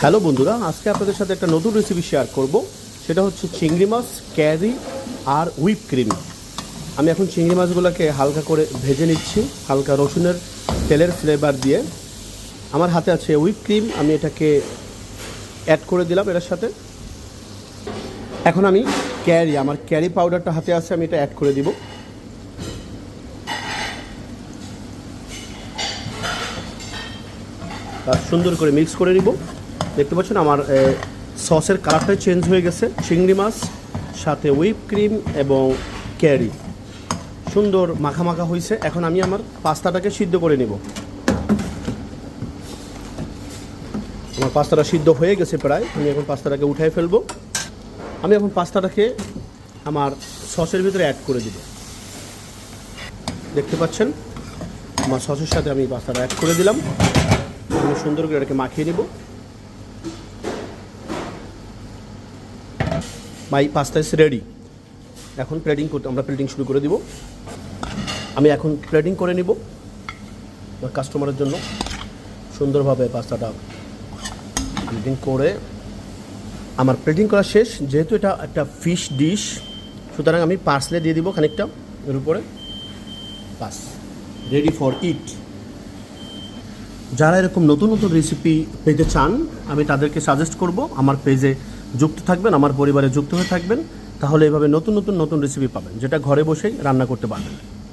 Hello বন্ধুরা, আজকে আপনাদের সাথে একটা নতুন রেসিপি শেয়ার করব। সেটা হচ্ছে চিংড়ি মাছ, ক্যারি আর হুইপ ক্রিম আমি এখন চিংড়ি মাছগুলোকে হালকা করে ভেজে নিচ্ছি, হালকা রসুনের তেলের ফ্লেভার দিয়ে। আমার হাতে আছে হুইপ ক্রিম আমি এটাকে অ্যাড করে দিলাম এটার সাথে। এখন আমি ক্যারি, আমার ক্যারি পাউডারটা হাতে আছে, আমি এটা অ্যাড করে দিব। সুন্দর করে মিক্স করে নিব। দেখতে পাচ্ছেন আমার সসের কালারটাই চেঞ্জ হয়ে গেছে। চিংড়ি মাছ, সাথে হুইপ ক্রিম এবং ক্যারি সুন্দর মাখা মাখা হয়েছে এখন আমি আমার পাস্তাটাকে সিদ্ধ করে নিব। আমার পাস্তাটা সিদ্ধ হয়ে গেছে প্রায়। আমি এখন পাস্তাটাকে উঠাই ফেলব। আমি এখন পাস্তাটাকে আমার সসের ভিতরে অ্যাড করে দিব। দেখতে পাচ্ছেন? আমার সসের সাথে আমি পাস্তাটা অ্যাড করে দিলাম। আমি সুন্দর করে এটাকে মাখিয়ে নিব। মাই পাস্তা ইস রেডি এখন প্লেটিং করতে আমরা প্লেটিং শুরু করে দিব। আমি এখন প্লেটিং করে নিব আমার কাস্টমারের জন্য। সুন্দরভাবে পাস্তাটা প্লেটিং করে আমার প্লেটিং করা শেষ। যেহেতু এটা একটা ফিশ ডিশ সুতরাং আমি পার্সলে দিয়ে দিব খানিকটা এর উপরে। বাস রেডি ফর ইট যারা এরকম নতুন নতুন রেসিপি পেতে চান, আমি তাদেরকে সাজেস্ট করব। আমার পেজে যুক্ত থাকবেন, আমার পরিবারে যুক্ত হয়ে থাকবেন, তাহলে এভাবে নতুন নতুন নতুন রেসিপি পাবেন, যেটা ঘরে বসেই রান্না করতে পারবেন।